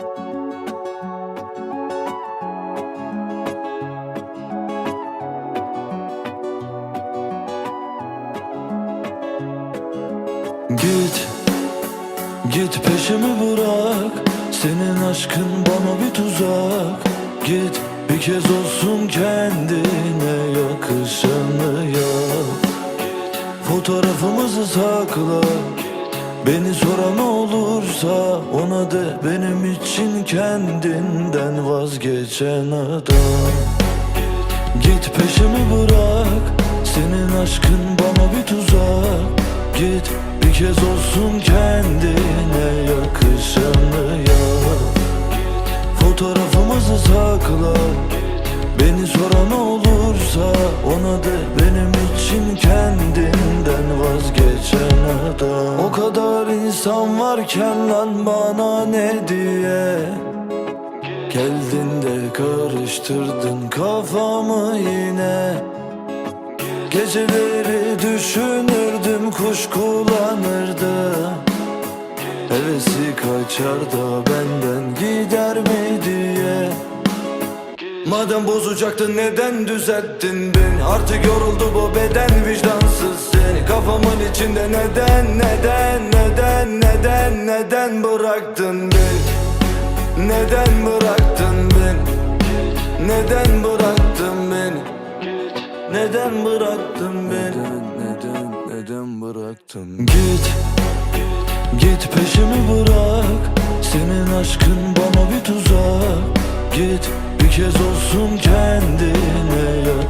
Git, git peşimi bırak. Senin aşkın bana bir tuzak. Git bir kez olsun kendine yakışanı yap. Fotoğrafımızı sakla Beni soran olursa ona de benim için kendinden vazgeçen adam. Git peşimi bırak Senin aşkın bana bir tuzak. Git bir kez olsun kendine yakışanı yap. Fotoğrafımızı sakla. Beni soran olursa adam O kadar insan varken lan bana ne diye? Geldin de karıştırdın kafamı yine. Geceleri düşünürdüm kuş kullanırdı. Hevesi kaçar da benden gider mi diye. Madem bozacaktın neden düzelttin beni? Artık yoruldu bu beden seni Kafamın içinde neden neden neden neden neden bıraktın beni? Neden bıraktın beni? Neden bıraktın beni? Neden bıraktın beni? Neden neden bıraktın Git Git peşimi bırak. Senin aşkın bana bir tuzak. Git bir kez olsun kendine yakışanı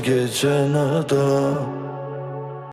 vazgeçen adam